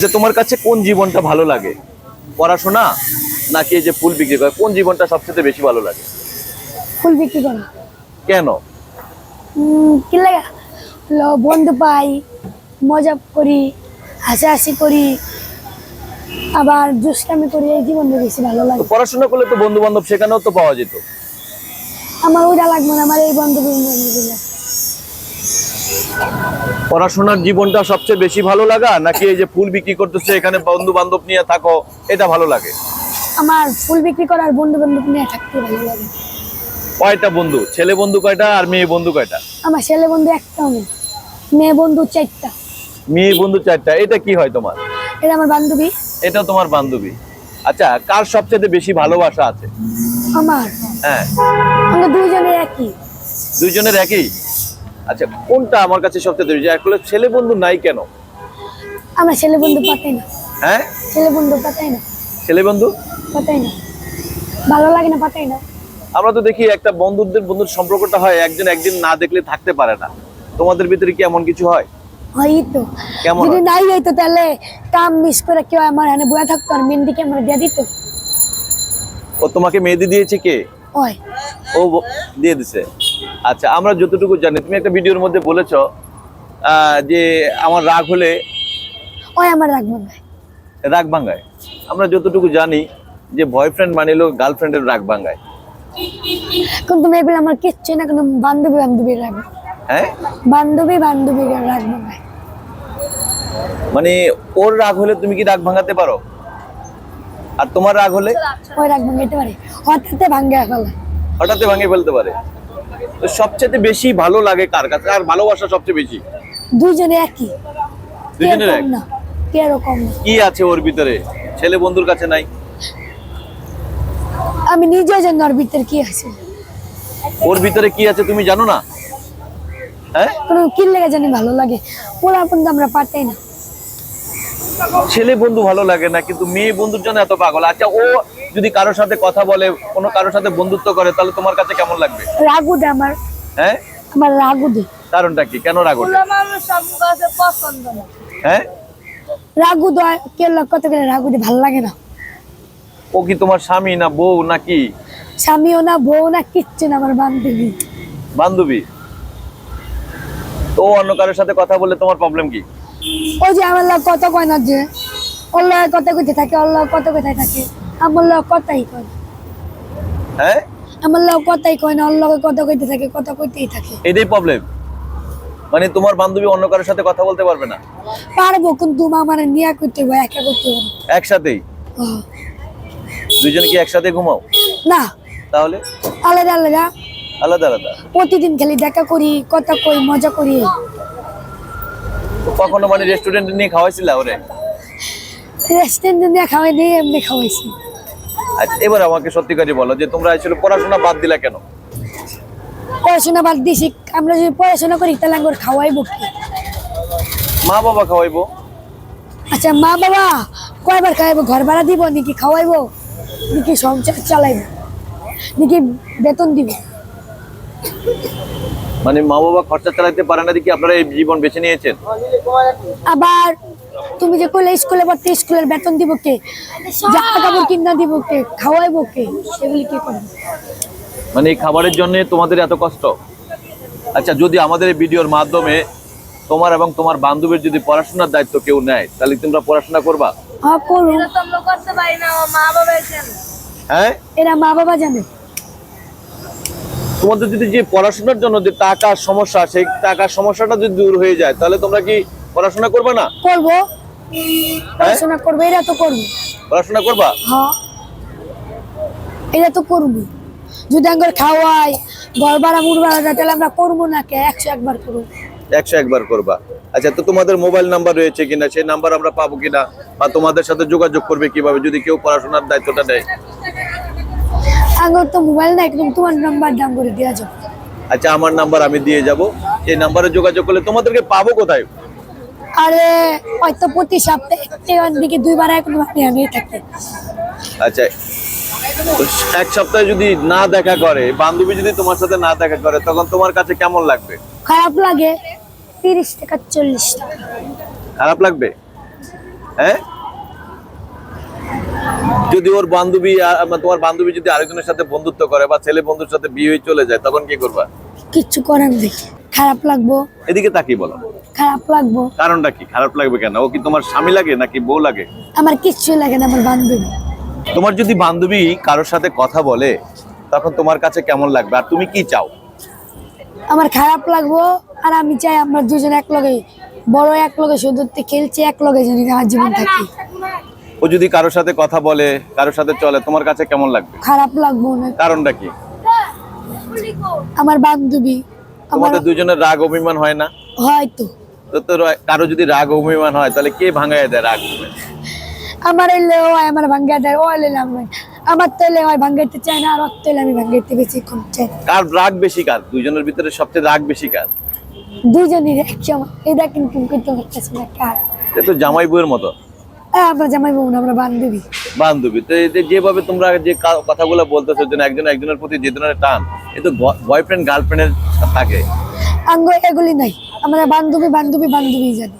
যে তোমার কাছে কোন জীবনটা ভালো লাগে? পড়াশোনা নাকি এই যে ফুল বিক্রি করে? কোন জীবনটা সবচেয়ে বেশি ভালো লাগে? ফুল বিক্রি করা। কেন? কি লাগে? বন্ধু পাই মজা করি হাসাহাসি করি আবার দুষ্টামি করি এই জীবনটা বেশি ভালো লাগে। পড়াশোনা করলে তো বন্ধু বান্ধব সেখানেও তো পাওয়া যেত। আমার ওইটা লাগবে না আমার এই পড়াশোনার জীবনটা সবচেয়ে বেশি ভালো লাগা নাকি এই যে ফুল বিক্রি করতেছে এখানে বন্ধু বান্ধব নিয়ে থাকো এটা ভালো লাগে? আমার ফুল বিক্রি করার বন্ধু বান্ধব নিয়ে থাকতে ভালো লাগে। কয়টা বন্ধু? ছেলে বন্ধু কয়টা আর মেয়ে বন্ধু কয়টা? আমার ছেলে বন্ধু একটাও নেই মেয়ে বন্ধু চারটা। মেয়ে বন্ধু চারটা এটা কি হয় তোমার? এটা আমার বান্ধবী। এটা তোমার বান্ধবী। আচ্ছা কার সবচেয়ে বেশি ভালোবাসা আছে? আমার? হ্যাঁ। আমরা দুইজনে একই। দুইজনের একই? আচ্ছা কোনটা আমার কাছে সবচেয়ে বেশি আসলে ছেলে বন্ধু নাই কেন? আমার ছেলে বন্ধু পাতাই না। হ্যাঁ? ছেলে বন্ধু পাতাই না। ছেলে বন্ধু? পাতাই না। ভালো লাগে না পাতাই না। আমরা তো দেখি একটা বন্ধুদের বন্ধুর সম্পর্কটা হয় একজন একদিন না দেখলে থাকতে পারে না। তোমাদের ভিতরে কি এমন কিছু হয়? হয় তো। কেমন যদি হয়? নাই হইতো তাহলে কাম মিস করে কেউ আমার হানে বয়া থাকতো আর মেহেন্দিকে আমার দিয়ে দিত। ও তোমাকে মেহেদি দিয়েছে কে? ওই। ও দিয়ে দিছে। আচ্ছা আমরা যতটুকু জানি তুমি একটা ভিডিওর মধ্যে বলেছ যে আমার রাগ হলে ওই আমার রাখব না রাগ ভাঙ্গায় আমরা যতটুকু জানি যে বয়ফ্রেন্ড মানিল গার্লফ্রেন্ডের রাগ ভাঙ্গায় কিন্তু এগুলো আমার কিচ্ছু না কোনো বান্ধবী বান্ধবী রাখব হ্যাঁ? বান্ধবী বান্ধবী রাখব না মানে ওর রাগ হলে তুমি কি রাগ ভাঙাতে পারো? আর তোমার রাগ হলে? ওই রাখ ভাঙাইতে পারে। হঠাৎ ভাঙ্গে ফেলা। হঠাৎ ভাঙে ফেলতে পারে। তো সবচেয়ে বেশি ভালো লাগে কার কাছে? আর ভালোবাসা সবচেয়ে বেশি? দুইজনে একই। দুজনের কেউ এক? কম না। কেউ কম কি আছে ওর ভিতরে? ছেলে বন্ধুর কাছে নাই? আমি নিজে জানি ওর ভিতরে কি আছে। ওর ভিতরে কি আছে তুমি জানো না? হ্যাঁ? কোনো কি লেগে জানি ভালো লাগে। ওরা কিন্তু আমরা পাঠাই না। ছেলে বন্ধু ভালো লাগে না কিন্তু মেয়ে বন্ধুর জন্য এত পাগল। আচ্ছা ও যদি কারোর সাথে কথা বলে কোনো কারোর সাথে বন্ধুত্ব করে তাহলে তোমার কাছে কেমন লাগবে? রাগু দে আমার। হ্যাঁ? আমার রাগু দে কারণটা কি? কেন রাগ ওঠে হ্যাঁ? রাগু দয় কে লোক কত করে রাগু দে ভালো লাগে না। ও কি তোমার স্বামী না বউ নাকি? স্বামীও না বউ না কিচ্ছু না আমার বান্ধবী। বান্ধবী? তো ও অন্য কারোর সাথে কথা বললে তোমার প্রবলেম কি? ওই যে আমার কত কয় না যে লোক কত কইতে থাকে লোক কত কোথায় থাকে। আমার লোক কথাই কয় হ্যাঁ? আমার লোক কথাই কয় না লোক কত কইতে থাকে কত কইতেই থাকে। এটাই প্রবলেম মানে তোমার বান্ধবী অন্য কারোর সাথে কথা বলতে পারবে না? পারব কিন্তু আমার নিয়ে করতে হবে একা করতে হবে একসাথেই? ও, দুজনে কি একসাথে ঘুমাও? না। তাহলে? আলাদা আলাদা। আলাদা আলাদা। প্রতিদিন খালি দেখা করি কথা কই মজা করি। কখনো মানে রেস্টুরেন্টে নিয়ে খাওয়াইছিলা ওরে? রেস্টুরেন্টে নিয়ে খাওয়াই দিয়ে এমনি খাওয়াইছি। এবার আমাকে সত্যি করে বলো যে তোমরা আসলে পড়াশোনা বাদ দিলা কেন? পড়াশোনা বাদ দিছি আমরা যদি পড়াশোনা করি তাহলে আমার খাওয়াইবো কি মা বাবা খাওয়াইবো? আচ্ছা মা বাবা কয়বার খাওয়াইবো? ঘর ভাড়া দিব নাকি খাওয়াইবো? নাকি সংসার চালাইবো? নাকি বেতন দিব? মানে মা বাবা খরচা চালাতে পারে না দেখি আপনারা এই জীবন বেছে নিয়েছেন। আবার তুমি যে কইলে স্কুলে পড়তে স্কুলের বেতন দিব কে? জামা কাপড় কিনা দিব কে? খাওয়াইবো কে? সেগুলি কে করবে? মানে এই খাবারের জন্য তোমাদের এত কষ্ট? আচ্ছা যদি আমাদের এই ভিডিওর মাধ্যমে তোমার এবং তোমার বান্ধবীর যদি পড়াশোনার দায়িত্ব কেউ নেয় তাহলে তোমরা পড়াশোনা করবা? হ্যাঁ করুন। হ্যাঁ? এরা মা বাবা জানে। তোমাদের যদি যে পড়াশোনার জন্য যে টাকার সমস্যা সেই টাকার সমস্যাটা যদি দূর হয়ে যায় তাহলে তোমরা কি পড়াশোনা করবে না? করব। পড়াশোনা করব এরা তো করব। পড়াশোনা করবা? হ্যাঁ। এটা তো করব। যদি আঙ্গুর খাওয়াই ঘর ভাড়া মুড় ভাড়া তাহলে আমরা করব না কে? একশো একবার করব একশো একবার করবা। আচ্ছা তো তোমাদের মোবাইল নাম্বার রয়েছে কিনা? সেই নাম্বার আমরা পাবো কিনা? বা তোমাদের সাথে যোগাযোগ করবে কীভাবে? যদি কেউ পড়াশোনার দায়িত্বটা নেয়। আঙ্গুর তো মোবাইল না একদম তোমার নাম্বার দাম করে দেওয়া যাবে। আচ্ছা আমার নাম্বার আমি দিয়ে যাব। সেই নাম্বারে যোগাযোগ করলে তোমাদেরকে পাবো কোথায়? আরে হয়তো প্রতি সপ্তাহে দিকে দুইবার এখন আমি আমি থাকি। আচ্ছা এক সপ্তাহে যদি না দেখা করে বান্ধবী যদি তোমার সাথে না দেখা করে তখন তোমার কাছে কেমন লাগবে? খারাপ লাগে। তিরিশ টাকা চল্লিশ টাকা। খারাপ লাগবে? হ্যাঁ? যদি ওর বান্ধবী তোমার বান্ধবী যদি আরেকজনের সাথে বন্ধুত্ব করে বা ছেলে বন্ধুর সাথে বিয়ে হয়ে চলে যায় তখন কি করবা? কিচ্ছু করার দেখি খারাপ লাগবো। এদিকে তাকিয়ে বলো। খারাপ লাগবো। কারণটা কি? খারাপ লাগবে কেন? ও কি তোমার স্বামী লাগে নাকি বউ লাগে? আমার কিচ্ছু লাগে না আমার বান্ধবী। তোমার যদি বান্ধবী কারোর সাথে কথা বলে তখন তোমার কাছে কেমন লাগবে? আর তুমি কি চাও? আমার খারাপ লাগবো আর আমি চাই আমরা দুজন এক লগে বড় এক লগে সুদূরতে খেলছি এক লগে জানি আমার জীবন থাকি ও যদি কারোর সাথে কথা বলে কারোর সাথে চলে তোমার কাছে কেমন লাগবে? খারাপ লাগবে না কারণটা কি? আমার বান্ধবী আমার তোমাদের দুজনের রাগ অভিমান হয় না? হয়তো। তো তোর কারও যদি রাগ অভিমান হয় তাহলে কে ভাঙায় দেয় রাগ আমার এলে হয় আমার ভাঙ্গা দেয় ও এলে আমার আমার তো এলে হয় ভাঙ্গাইতে চাই না আর ওর তো এলে আমি ভাঙ্গাইতে বেশিক্ষণ চাই কার রাগ বেশি কার? দুজনের ভিতরে সবচেয়ে রাগ বেশি কার? দুজনের একসময়। এটা কিন্তু পারতেছি না কার? সে তো জামাই বউয়ের মতো। আমরা জামাই বোন আমরা বান্ধবী। বান্ধবী। তো এতে যেভাবে তোমরা যে কথাগুলো বলতেছো যেন একজন একজনের প্রতি যে ধরনের টান এ তো বয়ফ্রেন্ড গার্লফ্রেন্ডের থাকে। আঙ্গ এগুলি নাই। আমরা বান্ধবী বান্ধবী বান্ধবী জানি।